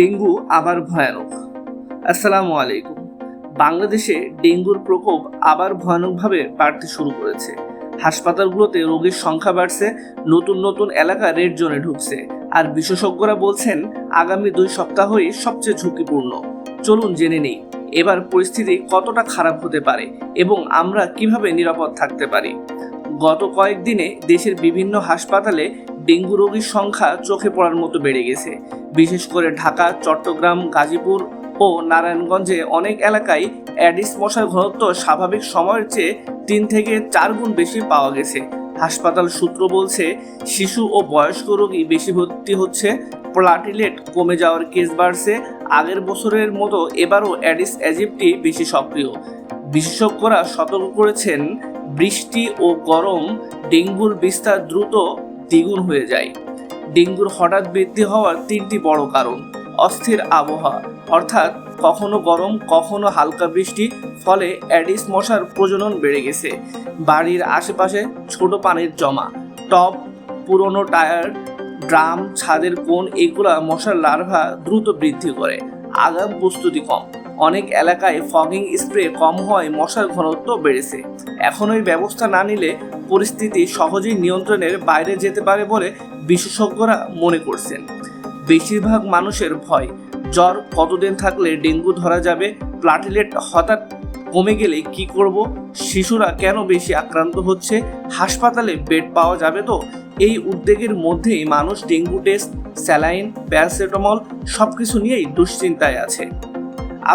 Dengue আবার ভয়ানক। আসসালামু আলাইকুম। বাংলাদেশে ডেঙ্গুর প্রকোপ আবার ভয়ানকভাবে বাড়তে শুরু করেছে। হাসপাতালগুলোতে রোগীর সংখ্যা বাড়ছে, নতুন নতুন এলাকা রেড জোনে ঢুকছে। আর বিশেষজ্ঞরা বলছেন, আগামী দুই সপ্তাহই সবচেয়ে ঝুঁকিপূর্ণ। চলুন জেনে নেই, এবার পরিস্থিতি কতটা খারাপ হতে পারে এবং আমরা কীভাবে নিরাপদ থাকতে পারি। গত কয়েকদিনে দেশের বিভিন্ন হাসপাতালে ডেঙ্গু রোগীর সংখ্যা চোখে পড়ার মতো বেড়ে গেছে। বিশেষ করে ঢাকা, চট্টগ্রাম, গাজীপুর ও নারায়ণগঞ্জে অনেক এলাকায় অ্যাডিস মশার ঘনত্ব স্বাভাবিক সময়ের চেয়ে তিন থেকে চার গুণ বেশি পাওয়া গেছে। হাসপাতাল সূত্র বলছে, শিশু ও বয়স্ক রোগী বেশি ভর্তি হচ্ছে, প্লাটিলেট কমে যাওয়ার কেস বাড়ছে, আগের বছরের মতো এবারও অ্যাডিস অ্যাজিপটি বেশি সক্রিয়। বিশেষজ্ঞরা সতর্ক করেছেন, বৃষ্টি ও গরম ডেঙ্গুর বিস্তার দ্রুত দ্বিগুণ হয়ে যায়। ডেঙ্গুর হঠাৎ বৃদ্ধি হওয়ার তিনটি বড় কারণ, অস্থির আবহাওয়া, অর্থাৎ কখনো গরম, কখনো হালকা বৃষ্টি, ফলে অ্যাডিস মশার প্রজনন বেড়ে গেছে। বাড়ির আশেপাশে ছোট পানির জমা টপ পুরনো টায়ার, ড্রাম, ছাদের কোণ, এগুলা মশার লার্ভা দ্রুত বৃদ্ধি করে। আগাম প্রস্তুতি কম। অনেক এলাকায় ফগিং স্প্রে কম হওয়ায় মশার ঘনত্ব বেড়েছে। এখন ওই ব্যবস্থা না নিলে পরিস্থিতি সহজেই নিয়ন্ত্রণের বাইরে যেতে পারে বলে বিশেষজ্ঞরা মনে করছেন। বেশিরভাগ মানুষের ভয়, জ্বর কতদিন থাকলে ডেঙ্গু ধরা যাবে, প্লাটিলেট হঠাৎ কমে গেলে কি করব, শিশুরা কেন বেশি আক্রান্ত হচ্ছে, হাসপাতালে বেড পাওয়া যাবে তো? এই উদ্বেগের মধ্যেই মানুষ ডেঙ্গু টেস্ট, স্যালাইন, প্যারাসিটামল সব কিছু নিয়েই দুশ্চিন্তায় আছে।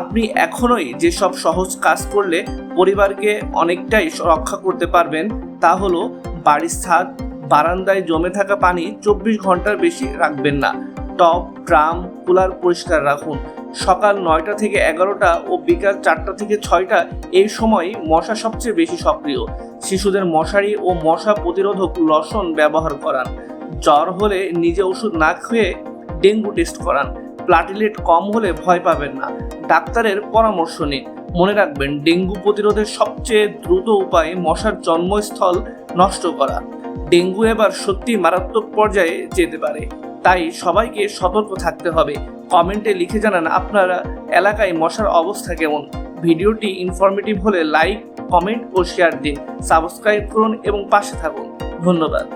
আপনি এখনোই যেসব সহজ কাজ করলে পরিবারকে অনেকটাই রক্ষা করতে পারবেন, তা হলো বাড়ির ছাদ, বারান্দায় জমে থাকা পানি চব্বিশ ঘণ্টার বেশি রাখবেন না। টপ ড্রাম কুলার পরিষ্কার রাখুন। সকাল নয়টা থেকে এগারোটা ও বিকাল চারটা থেকে ছয়টা এই সময় মশা সবচেয়ে বেশি সক্রিয়। শিশুদের মশারি ও মশা প্রতিরোধক লশন ব্যবহার করান। জ্বর হলে নিজে ওষুধ না খেয়ে ডেঙ্গু টেস্ট করান। প্লাটিলেট কম হলে ভয় পাবেন না। ডাক্তারের পরামর্শ নিন। মনে রাখবেন, ডেঙ্গু প্রতিরোধের সবচেয়ে দ্রুত উপায় মশার জন্মস্থল নষ্ট করা। ডেঙ্গু এবার সত্যি মারাত্মক পর্যায়ে যেতে পারে। তাই সবাইকে সতর্ক থাকতে হবে। কমেন্টে লিখে জানান আপনারা এলাকায় মশার অবস্থা কেমন। ভিডিওটি ইনফরমেটিভ হলে লাইক কমেন্ট ও শেয়ার দিন। সাবস্ক্রাইব করুন এবং পাশে থাকুন। ধন্যবাদ।